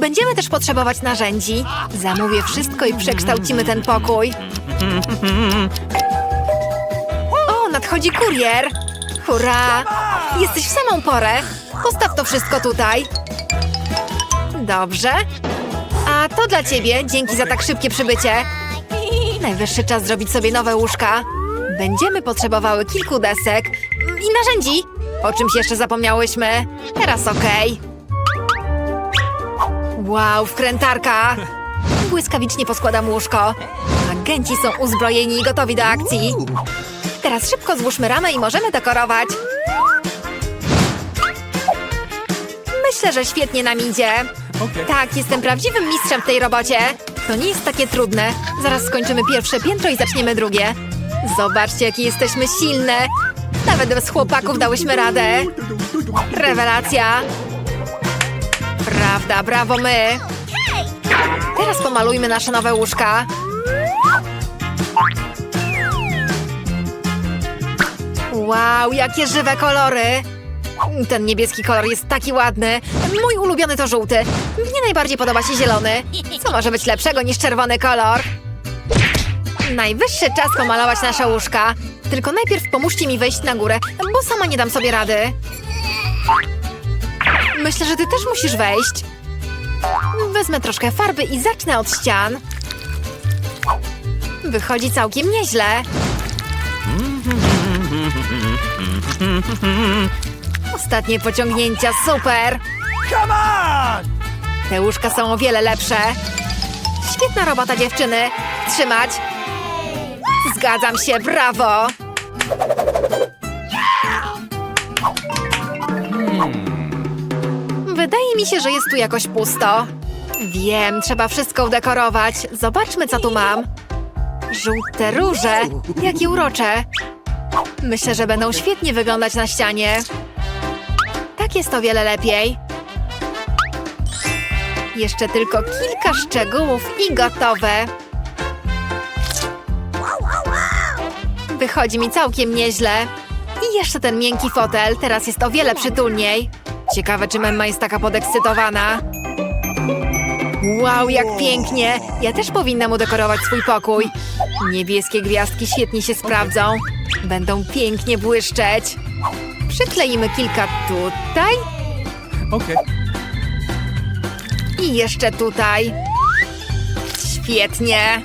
Będziemy też potrzebować narzędzi. Zamówię wszystko i przekształcimy ten pokój. O, nadchodzi kurier. Hurra! Jesteś w samą porę. Postaw to wszystko tutaj. Dobrze. A to dla ciebie. Dzięki za tak szybkie przybycie. Najwyższy czas zrobić sobie nowe łóżka. Będziemy potrzebowały kilku desek i narzędzi. O czymś jeszcze zapomniałyśmy. Teraz okej. Wow, wkrętarka! Błyskawicznie poskładam łóżko. Agenci są uzbrojeni i gotowi do akcji. Teraz szybko złóżmy ramę i możemy dekorować. Myślę, że świetnie nam idzie. Tak, jestem prawdziwym mistrzem w tej robocie. To nie jest takie trudne. Zaraz skończymy pierwsze piętro i zaczniemy drugie. Zobaczcie, jakie jesteśmy silne. Nawet bez chłopaków dałyśmy radę. Rewelacja. Prawda, brawo my. Teraz pomalujmy nasze nowe łóżka. Wow, jakie żywe kolory! Ten niebieski kolor jest taki ładny. Mój ulubiony to żółty. Mnie najbardziej podoba się zielony. Co może być lepszego niż czerwony kolor? Najwyższy czas pomalować nasze łóżka. Tylko najpierw pomóżcie mi wejść na górę, bo sama nie dam sobie rady. Myślę, że ty też musisz wejść. Wezmę troszkę farby i zacznę od ścian. Wychodzi całkiem nieźle. Ostatnie pociągnięcia, super! Come on! Te łóżka są o wiele lepsze. Świetna robota, dziewczyny. Trzymać. Zgadzam się, brawo! Mi się, że jest tu jakoś pusto. Wiem, trzeba wszystko udekorować. Zobaczmy, co tu mam. Żółte róże. Jakie urocze. Myślę, że będą świetnie wyglądać na ścianie. Tak jest o wiele lepiej. Jeszcze tylko kilka szczegółów i gotowe. Wychodzi mi całkiem nieźle. I jeszcze ten miękki fotel, teraz jest o wiele przytulniej. Ciekawe, czy Memma jest taka podekscytowana. Wow, jak pięknie! Ja też powinnam udekorować swój pokój. Niebieskie gwiazdki świetnie się sprawdzą. Będą pięknie błyszczeć. Przykleimy kilka tutaj Okay. i jeszcze tutaj. Świetnie.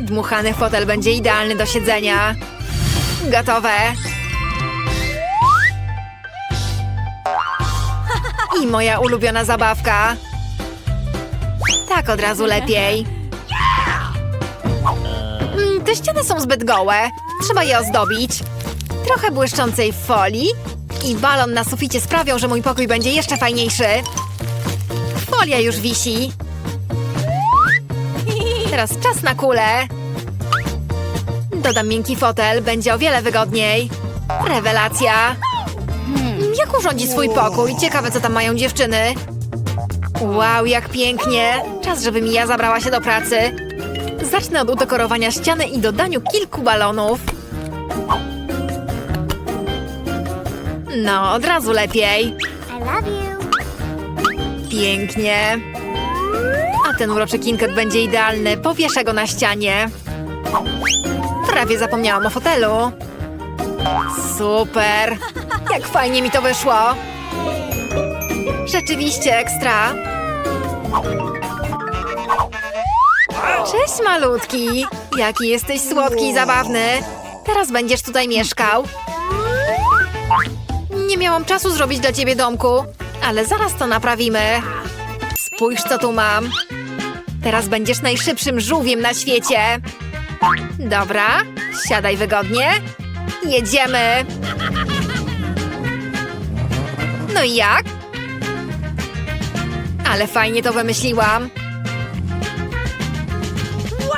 Dmuchany fotel będzie idealny do siedzenia. Gotowe. Moja ulubiona zabawka. Tak od razu lepiej. Mm, Te ściany są zbyt gołe. Trzeba je ozdobić. Trochę błyszczącej folii i balon na suficie sprawią, że mój pokój będzie jeszcze fajniejszy. Folia już wisi. Teraz czas na kulę. Dodam miękki fotel, będzie o wiele wygodniej. Rewelacja. Jak urządzi swój pokój? Ciekawe, co tam mają dziewczyny. Wow, jak pięknie. Czas, żeby Mija zabrała się do pracy. Zacznę od udekorowania ściany i dodaniu kilku balonów. No, od razu lepiej. Pięknie. A ten uroczy kinket będzie idealny. Powieszę go na ścianie. Prawie zapomniałam o fotelu. Super. Jak fajnie mi to wyszło. Rzeczywiście ekstra. Cześć malutki. Jaki jesteś słodki i zabawny. Teraz będziesz tutaj mieszkał. Nie miałam czasu zrobić dla ciebie domku, ale zaraz to naprawimy. Spójrz, co tu mam. Teraz będziesz najszybszym żółwiem na świecie. Dobra, siadaj wygodnie. Jedziemy. No i jak? Ale fajnie to wymyśliłam.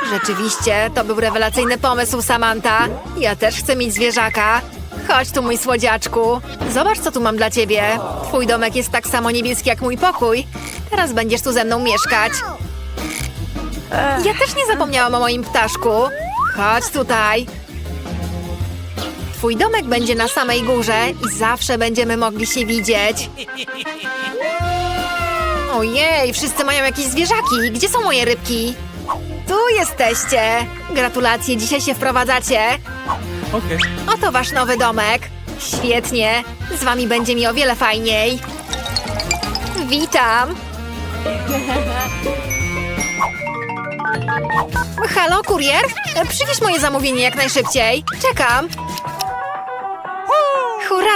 Rzeczywiście, to był rewelacyjny pomysł, Samantha. Ja też chcę mieć zwierzaka. Chodź tu, mój słodziaczku. Zobacz, co tu mam dla ciebie. Twój domek jest tak samo niebieski jak mój pokój. Teraz będziesz tu ze mną mieszkać. Ja też nie zapomniałam o moim ptaszku. Chodź tutaj. Twój domek będzie na samej górze i zawsze będziemy mogli się widzieć. Ojej, wszyscy mają jakieś zwierzaki. Gdzie są moje rybki? Tu jesteście. Gratulacje, dzisiaj się wprowadzacie. Okay. Oto wasz nowy domek. Świetnie. Z wami będzie mi o wiele fajniej. Witam. Halo, kurier? Przywieź moje zamówienie jak najszybciej. Czekam.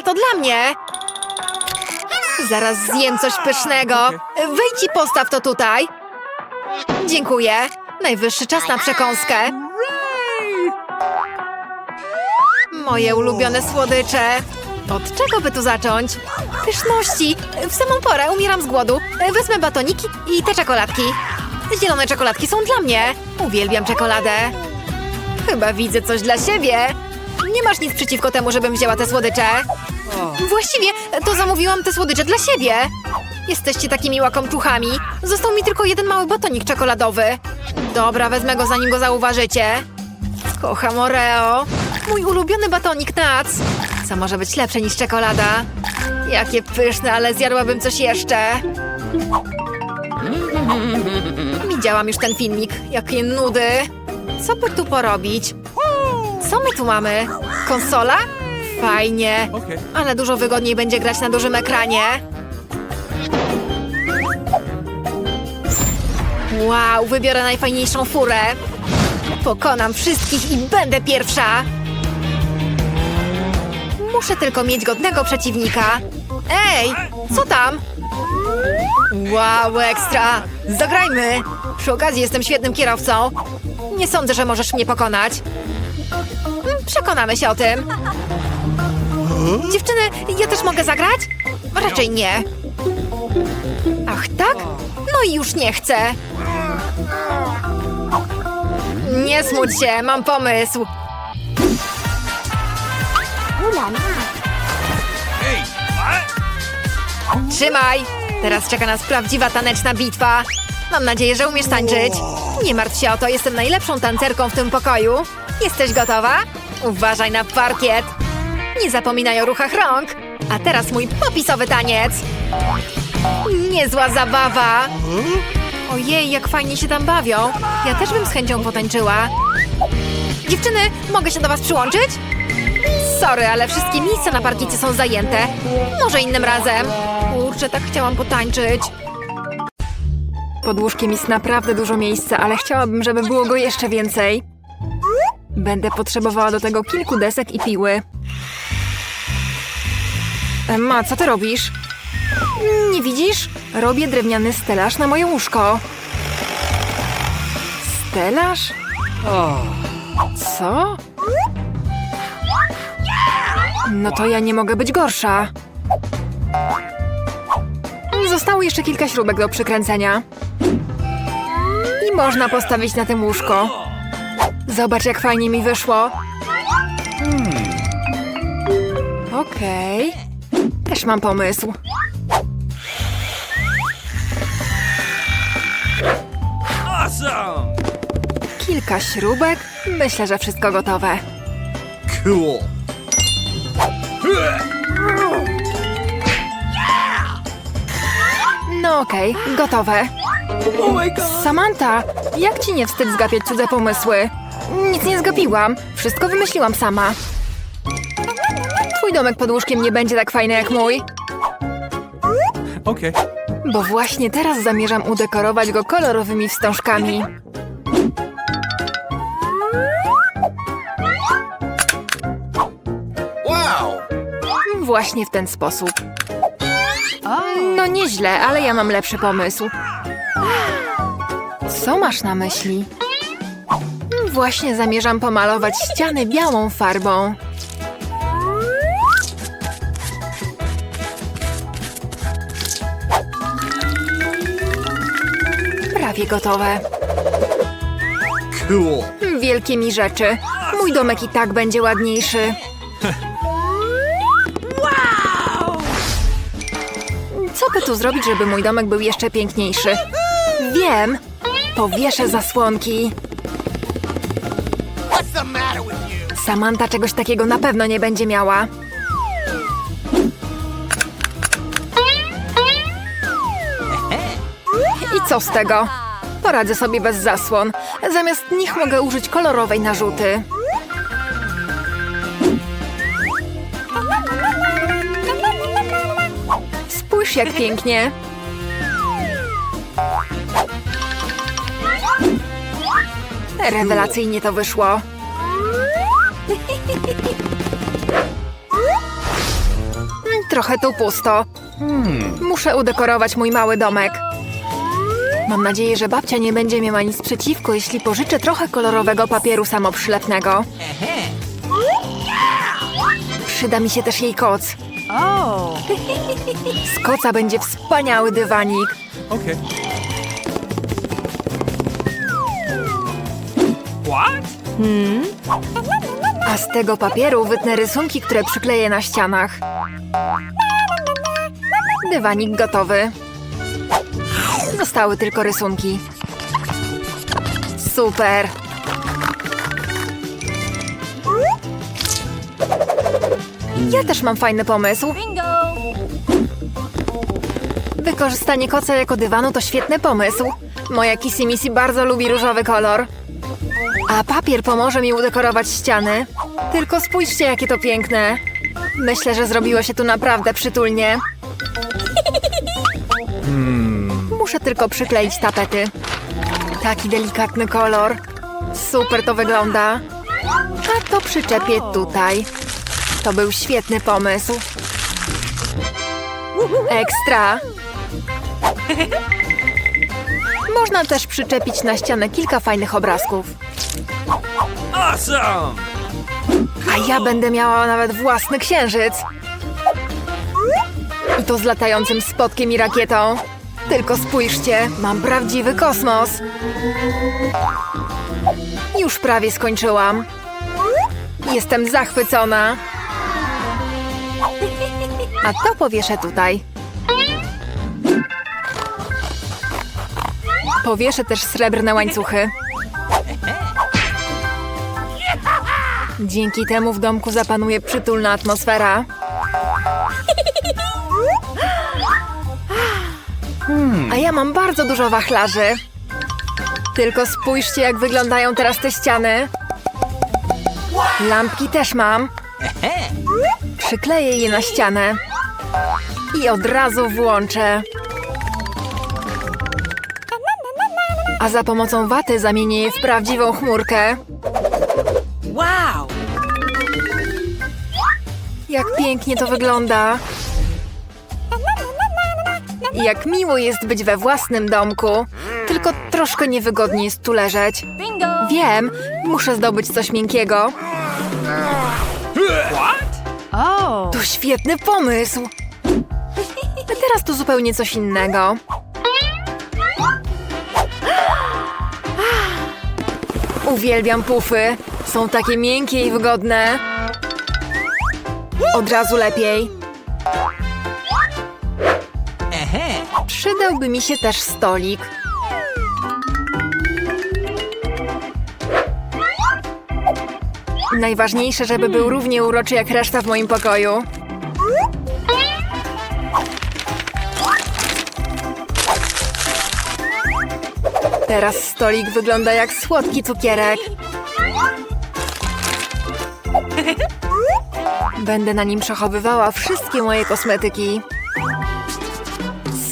To dla mnie. Zaraz zjem coś pysznego. Wejdź i postaw to tutaj. Dziękuję. Najwyższy czas na przekąskę. Moje ulubione słodycze. Od czego by tu zacząć? Pyszności. W samą porę umieram z głodu. Wezmę batoniki i te czekoladki. Zielone czekoladki są dla mnie. Uwielbiam czekoladę. Chyba widzę coś dla siebie. Nie masz nic przeciwko temu, żebym wzięła te słodycze. Właściwie to zamówiłam te słodycze dla siebie. Jesteście takimi łakomczuchami. Został mi tylko jeden mały batonik czekoladowy. Dobra, wezmę go zanim go zauważycie. Kocham Oreo. Mój ulubiony batonik Nuts. Co może być lepsze niż czekolada? Jakie pyszne, ale zjadłabym coś jeszcze. Widziałam już ten filmik. Jakie nudy. Co by tu porobić? Co my tu mamy? Konsola? Fajnie. Ale dużo wygodniej będzie grać na dużym ekranie. Wow, wybiorę najfajniejszą furę. Pokonam wszystkich i będę pierwsza. Muszę tylko mieć godnego przeciwnika. Ej, co tam? Wow, ekstra! Zagrajmy! Przy okazji jestem świetnym kierowcą. Nie sądzę, że możesz mnie pokonać. Przekonamy się o tym. Dziewczyny, ja też mogę zagrać? Raczej nie. Ach, tak? No i już nie chcę. Nie smuć się, mam pomysł. Trzymaj! Teraz czeka nas prawdziwa taneczna bitwa. Mam nadzieję, że umiesz tańczyć. Nie martw się o to, jestem najlepszą tancerką w tym pokoju. Jesteś gotowa? Uważaj na parkiet. Nie zapominaj o ruchach rąk. A teraz mój popisowy taniec. Niezła zabawa. Ojej, jak fajnie się tam bawią. Ja też bym z chęcią potańczyła. Dziewczyny, mogę się do was przyłączyć? Sorry, ale wszystkie miejsca na parkiecie są zajęte. Może innym razem. Kurczę, tak chciałam potańczyć. Pod łóżkiem jest naprawdę dużo miejsca, ale chciałabym, żeby było go jeszcze więcej. Będę potrzebowała do tego kilku desek i piły. Emma, co ty robisz? Nie widzisz? Robię drewniany stelaż na moje łóżko. Stelaż? Co? No to ja nie mogę być gorsza. Zostało jeszcze kilka śrubek do przykręcenia. I można postawić na tym łóżko. Zobacz, jak fajnie mi wyszło. Okej. Też mam pomysł. Awesome. Kilka śrubek. Myślę, że wszystko gotowe. Cool. No okej, gotowe. Oh my god. Samantha, jak ci nie wstyd zgapiać cudze pomysły? Nic nie zgapiłam. Wszystko wymyśliłam sama. Twój domek pod łóżkiem nie będzie tak fajny jak mój. Okay. Bo właśnie teraz zamierzam udekorować go kolorowymi wstążkami. Wow. Właśnie w ten sposób. No nieźle, ale ja mam lepszy pomysł. Co masz na myśli? Właśnie zamierzam pomalować ściany białą farbą. Prawie gotowe. Cool. Wielkie mi rzeczy. Mój domek i tak będzie ładniejszy. Co by tu zrobić, żeby mój domek był jeszcze piękniejszy? Wiem! Powieszę zasłonki. Samantha czegoś takiego na pewno nie będzie miała. I co z tego? Poradzę sobie bez zasłon. Zamiast nich mogę użyć kolorowej narzuty. Spójrz jak pięknie. Rewelacyjnie to wyszło. Trochę tu pusto. Muszę udekorować mój mały domek. Mam nadzieję, że babcia nie będzie miała nic przeciwko, jeśli pożyczę trochę kolorowego papieru samoprzylepnego. Przyda mi się też jej koc. Z koca będzie wspaniały dywanik. What? A z tego papieru wytnę rysunki, które przykleję na ścianach. Dywanik gotowy. Zostały tylko rysunki. Super. Ja też mam fajny pomysł. Wykorzystanie koca jako dywanu to świetny pomysł. Moja Kissy Missy bardzo lubi różowy kolor. A papier pomoże mi udekorować ściany. Tylko spójrzcie, jakie to piękne. Myślę, że zrobiło się tu naprawdę przytulnie. Muszę tylko przykleić tapety. Taki delikatny kolor. Super to wygląda. A to przyczepię tutaj. To był świetny pomysł. Ekstra. Można też przyczepić na ścianę kilka fajnych obrazków. Awesome! A ja będę miała nawet własny księżyc. I to z latającym spotkiem i rakietą. Tylko spójrzcie, mam prawdziwy kosmos. Już prawie skończyłam. Jestem zachwycona. A to powieszę tutaj. Powieszę też srebrne łańcuchy. Dzięki temu w domku zapanuje przytulna atmosfera. A ja mam bardzo dużo wachlarzy. Tylko spójrzcie, jak wyglądają teraz te ściany. Lampki też mam. Przykleję je na ścianę. I od razu włączę. A za pomocą waty zamienię je w prawdziwą chmurkę. Jak pięknie to wygląda. Jak miło jest być we własnym domku. Tylko troszkę niewygodnie jest tu leżeć. Wiem, muszę zdobyć coś miękkiego. To świetny pomysł. A teraz to zupełnie coś innego. Uwielbiam pufy. Są takie miękkie i wygodne. Od razu lepiej. Przydałby mi się też stolik. Najważniejsze, żeby był równie uroczy jak reszta w moim pokoju. Teraz stolik wygląda jak słodki cukierek. Będę na nim przechowywała wszystkie moje kosmetyki.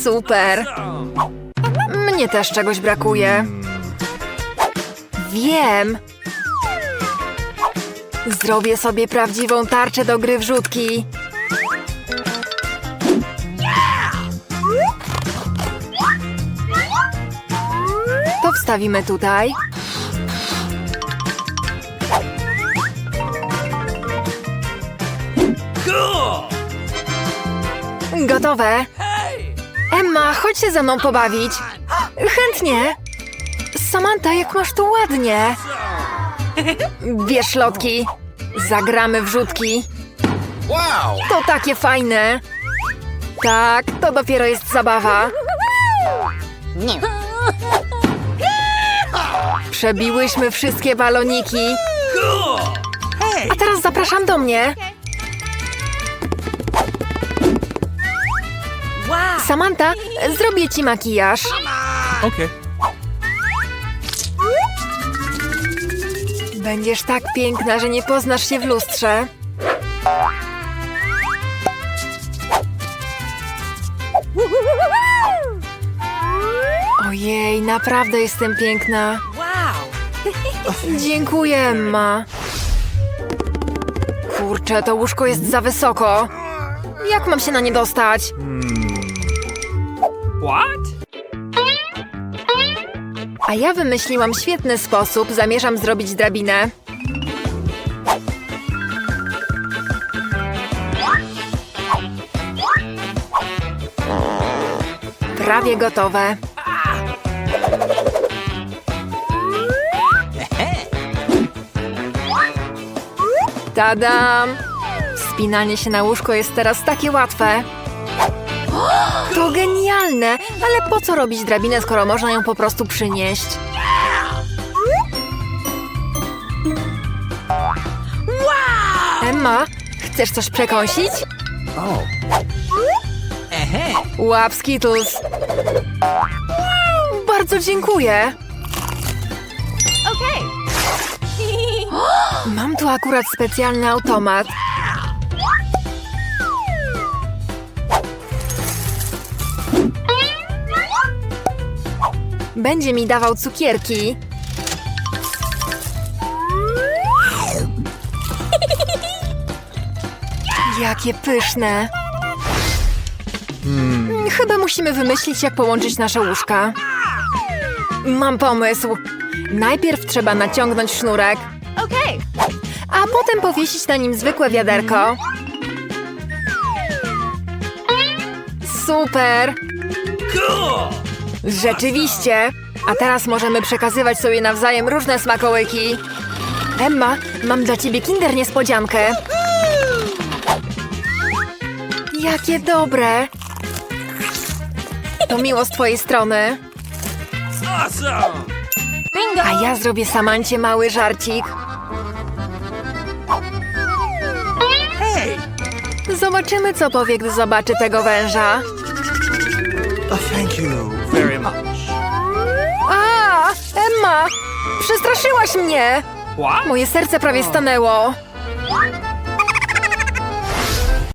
Super! Mnie też czegoś brakuje. Wiem! Zrobię sobie prawdziwą tarczę do gry wrzutki. To wstawimy tutaj. Gotowe. Emma, chodź się ze mną pobawić. Chętnie. Samantha, jak masz tu ładnie. Bierz lotki. Zagramy wrzutki. Wow! To takie fajne. Tak, to dopiero jest zabawa. Przebiłyśmy wszystkie baloniki. A teraz zapraszam do mnie. Samantha, zrobię ci makijaż. Okay. Będziesz tak piękna, że nie poznasz się w lustrze. Ojej, naprawdę jestem piękna. Dziękuję, Emma. Kurczę, to łóżko jest za wysoko. Jak mam się na nie dostać? What? A ja wymyśliłam świetny sposób. Zamierzam zrobić drabinę. Prawie gotowe. Tadam! Wspinanie się na łóżko jest teraz takie łatwe. Ale po co robić drabinę, skoro można ją po prostu przynieść? Emma, chcesz coś przekąsić? Oh. Łap Skittles. Bardzo dziękuję. Mam tu akurat specjalny automat. Będzie mi dawał cukierki. Jakie pyszne. Mm, Chyba musimy wymyślić, jak połączyć nasze łóżka. Mam pomysł. Najpierw trzeba naciągnąć sznurek. A potem powiesić na nim zwykłe wiaderko. Super! Cool. Rzeczywiście! A teraz możemy przekazywać sobie nawzajem różne smakołyki. Emma, mam dla ciebie kinder niespodziankę. Jakie dobre! To miło z twojej strony. A ja zrobię Samancie mały żarcik. Zobaczymy, co powie, gdy zobaczy tego węża. Oh, thank you A, Emma! Przestraszyłaś mnie! Moje serce prawie stanęło.